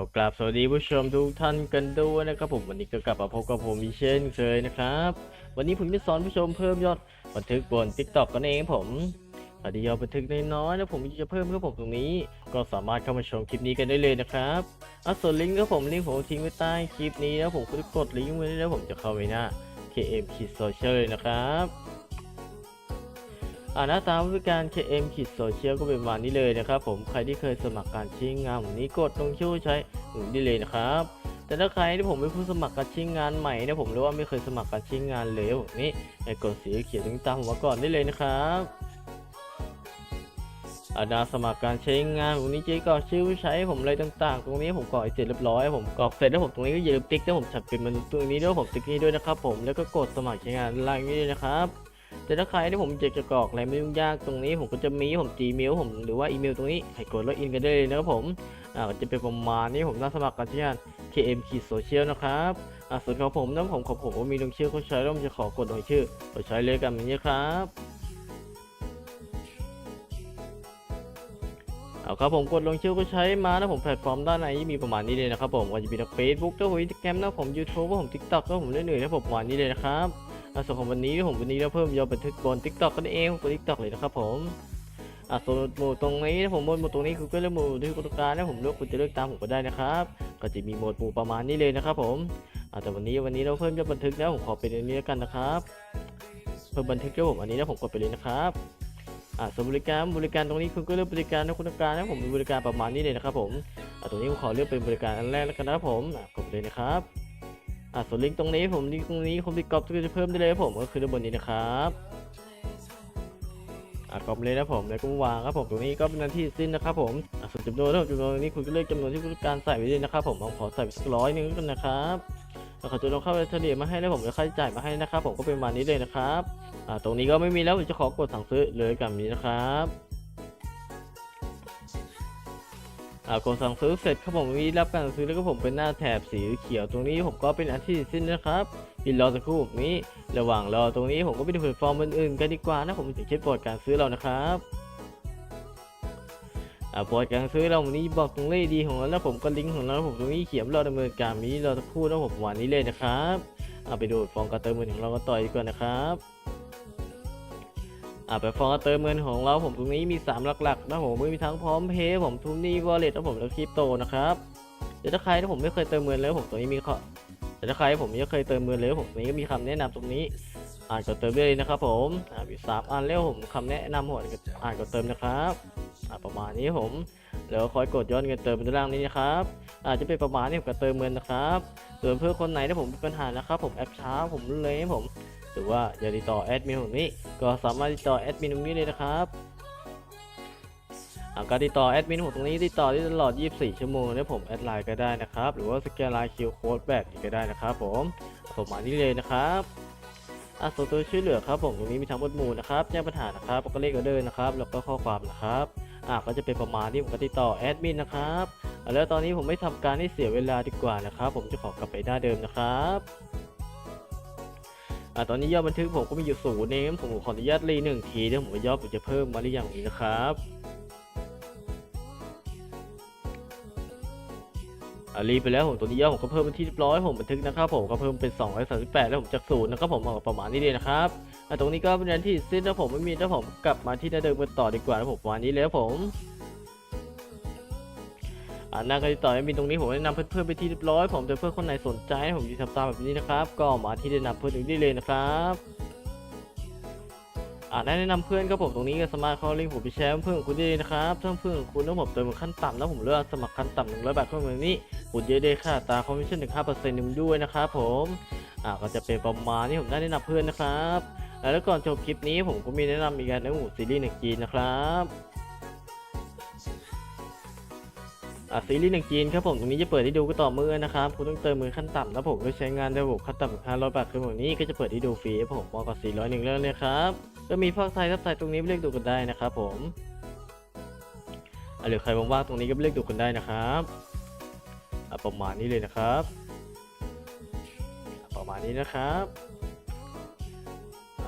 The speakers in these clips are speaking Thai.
ก็กราบสวัสดีผู้ชมทุกท่านกันด้วยนะครับผมวันนี้ก็กลับมาพบกับผมอีกเช่นเคยนะครับ วันนี้ผมจะสอนผู้ชมเพิ่มยอดบันทึกบน t ิ k t o k กันเองผมถ้าที่ยอดบันทึกน้อยๆแล้วผมจะเพิ่มเพื่อผมตรงนี้ ก็สามารถเข้ามาชมคลิปนี้กันได้เลยนะครับอะส่วนลิงก์ก็ผมลิงก์ผมทิ้งไว้ใต้คลิปนี้แล้วผมก็กดลิงก์ไว้แล้วผมจะเข้าไปหน้า KM Kids Social เลยนะครับ อ่าหน้าตามบริการ KM ขีดโซเชียลก็เป็นประมาณนี้เลยนะครับผมใครที่เคยสมัครการชิงงานผมนี้กดลงชื่อใช้หนุนได้เลยนะครับ แต่ถ้าใครที่ผมเป็นผู้สมัครการชิงงานใหม่เนี่ยผมรู้ว่าไม่เคยสมัครการชิงงานเลยผมนี้ให้กดสีเขียวถึงตามผมมาก่อนได้เลยนะครับอาดาสมัครการใช้งานผมนี้เจ๊กรอกชื่อผู้ใช้ผมอะไรต่างๆ ตรงนี้ผมกรอกเสร็จเรียบร้อยผมกรอกเสร็จแล้วผมตรงนี้ก็อย่าลืมติ๊กแล้วผมฉัดเป็นมันตรงนี้ด้วยผมติ๊กนี้ด้วยนะครับผมแล้วก็กดสมัครใช้งานล่างนี้ด้วยนะครับ แต่ถ้าใครที่ผมอยากจะกรอกอะไรไม่ยุ่งยากตรงนี้ ผมก็จะมีผม Gmail ผมหรือว่าอีเมลตรงนี้ให้กดล็อกอินกันได้เลยนะครับผมอ่าจะเป็นประมาณนี้ผมน่าสมัครกันที่งาน KM ขีดโซเชียลนะครับอ่าส่วนของผมน้ำผมของผมมีลงชื่อเขาใช้แล้วผมจะขอกดลงชื่อเขาใช้เลยกันแบบนี้ครับเอาครับผมกดลงชื่อก็ใช้มานะผมแพลตฟอร์มด้านในมีประมาณนี้เลยนะครับผมก็จะมีทั้ง Facebook ทั้ง Instagram นะผม YouTube ผม TikTok แล้วผมเรื่อยๆนะผมประมาณนี้เลยนะครับ อะส่วนของวันนี้ผมวันนี้เราเพิ่มยอดบันทึกบน t ิ k t o k กันเองบน t ิ k t o k เลยนะครับผมอะส่วนหมู่ตรงนี้นะผมบนหมู่ตรงนี้คือก็เลือกหมู่ที่คุณต้องการนะผมเลือกคุณจะเลือกตามผมก็ได้นะครับ ก็จะมีโหมดหมู่ประมาณนี้เลยนะครับผมอะแต่วันนี้วันนี้เราเพิ่มยอดบันทึกแล้วผมขอเป็นอันนี้แล้วกันนะครับ เพิ่มบันทึกด้วผมอันนี้นะผมกดไปเลยนะครับอะส่วนบริการบริการตรงนี้คุณก็เลือกบริการนะคุณต้องการนะผมมีบริการประมาณนี้เลยนะครับผมอะตรงนี้ผมขอเลือกเป็นบริการอันแรกแล้วกันนะครับผมกดไปเลยนะครับ อะส่วนลิงก์ตรงนี้ผมลิงก์ตรงนี้คมพิวกรอบก็จะเพิ่มได้เลยผมก็คือด้านบนนี้นะครับอะกรอบเลยนะผมแล้วก็วางครับผมตรงนี้ก็เป็นหน้าที่สิ้นนะครับผมอะส่วนจำนวนจำนวนนี้คุณก็เลือกจำนวนที่คุณต้องการใส่ไว้เลยนะครับผมผมขอใส่ไปสักร้อยหนึงกันนะครับแล้วเขาจะลงเข้าไปเฉลี่ยมาให้แล้วผมจะค่าใช้จ่ายมาให้นะครับผมก็เป็นประมาณนี้เลยนะครับอะตรงนี้ก็ไม่มีแล้วผมจะขอกดสั่งซื้อเลยกับนี้นะครับ กดสั่งซื้อเสร็จครับผมมีรับการซื้อแล้วก็ผมเป็นหน้าแถบสีเขียวตรงนี้ผมก็เป็นอันที่สิ้นนะครับปิดรอสักครู่นี้ ระหว่างรอตรงนี้ผมก็ไปดูแพลตฟอร์มอื่นๆกันดีกว่านะผมจะเช็คโปรดการซื้อเรานะครับอ่าโปรดการซื้อเราวันนี้บอกตรงเลขดีของเราแล้วผมก็ลิงก์ของเราผมตรงนี้เขียนรอดำเนินการมีรอสักครู่นะผมวันนี้เลยนะครับเอาไปดูฟองการเติมเงินของเราก็ต่อดีกว่านะครับ อ่าไปฟองเติมเงินของเราผมตรงนี้มี 3 หลักๆนะผมมีทั้งพร้อมเพย์ผมทูนี่วอลเล็ตแล้วผมแล้วคริปโตนะครับแต่ถ้าใครที่ผมไม่เคยเติมเงินเลยผมตรงนี้มีข้อแต่ถ้าใครผมไม่เคยเติมเงินเลยผมตรงนี้ก็มีคำแนะนำตรงนี้ อ่านก็เติมได้เลยนะครับ ผมอ่ามีสามอันแล้วผมคำแนะนำผมอ่านก็เติมนะครับอ่าประมาณนี้ผมแล้วคอยกดย้อนเงินเติมด้านล่างนี้นะครับอาจจะเป็นประมาณนี้ผมก็เติมเงินนะครับส่วนเพื่อคนไหนที่ผมมีปัญหานะครับ ผมแอปช้าผมเลยผม หรือว่าอยากติดต่อแอดมินผมนี้ ก็สามารถติดต่อแอดมินตรงนี้เลยนะครับอ่าการติดต่อแอดมินผมตรงนี้ติดต่อได้ตลอด 24 ชั่วโมงนะผมแอดไลน์ก็ได้นะครับ หรือว่าสแกนไลน์คิวโค้ดแบบนี้ก็ได้นะครับผมประมาณนี้เลยนะครับอะส่วนตัวช่วยเหลือครับผมตรงนี้มีทั้งหมดหมู่นะครับแจ้งปัญหานะครับก็เลขออเดอร์นะครับ แล้วก็ข้อความนะครับอะก็จะเป็นประมาณที่ผมก็ติดต่อแอดมินนะครับอะแล้วตอนนี้ผมไม่ทำการให้เสียเวลาดีกว่านะครับ ผมจะขอกลับไปหน้าเดิมนะครับ อ่าตอนนี้ยอดบันทึกผมก็มีอยู่ศูนย์เองผมขออนุญาตรีหนึ่งทีเดี๋ยวผมยอดผมจะเพิ่มมาหรือยังนี้นะครับอารีไปแล้วผมตัวนี้ยอดผมก็เพิ่มเป็นที่เรียบร้อยผมบันทึกนะครับผมก็เพิ่มเป็น238แล้วผมจากศูนย์นะครับผมเอาประมาณนี้เลยนะครับตรงนี้ก็เป็นอันที่สิ้นแล้วผมไม่มีแล้วผมกลับมาที่หน้าเดิมกันต่อดีกว่านะผมประมาณนี้แล้วผม อ่าหน้าการติดต่อจะมีตรงนี้ผมแนะนำเพื่อนๆไปที่เรียบร้อย ผมแต่เพื่อนคนไหนสนใจผมจะทำตามแบบนี้นะครับ ก็มาที่แนะนำเพื่อนตรงนี้ได้เลยนะครับอ่าแนะนำเพื่อนก็ผมตรงนี้ก็สามารถเข้าลิงก์ผมไปแชร์เพื่อนของคุณได้เลยนะครับถ้าเพื่อนของคุณต้องผมเติมขั้นต่ำแล้วผมเลือกสมัครขั้นต่ำหนึ่งร้อยบาทเพิ่มแบบนี้คุณจะได้ค่าตาคอมมิชชั่นถึงห้าเปอร์เซ็นต์นึงด้วยนะครับผมอ่าก็จะเป็นประมาณนี้ผมได้แนะนำเพื่อนนะครับแล้วก่อนจบคลิปนี้ผมก็มีแนะนำอีกการในหมู่ซีรีส์หนึ่งจีนนะครับ ซีรีส์หนึ่งจีนครับผมตรงนี้จะเปิดให้ดูก็ต่อเมื่อนะครับคุณต้องเติมมือขั้นต่ำแล้วผมก็ใช้งานระบบขั้นต่ำห้าร้อยบาทคือแบบนี้ก็จะเปิดให้ดูฟรีครับผมมากกว่าสี่ร้อยหนึ่งแล้วนะครับก็มีภาคไทยทับไทยตรงนี้เลือกดูกันได้นะครับผมอะหรือใครว่างๆตรงนี้ก็เลือกดูกันได้นะครับอะประมาณนี้เลยนะครับอะประมาณนี้นะครับ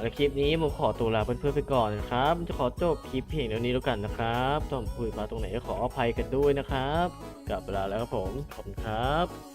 และคลิปนี้ผมขอตัวลาเพื่อนๆไปก่อนนะครับจะขอจบคลิปเพียงเท่านี้แล้วกันนะครับต้องพูดมาตรงไหนก็ขออภัยกันด้วยนะครับกกลับเวลาแล้วครับผมขอบคุณครับ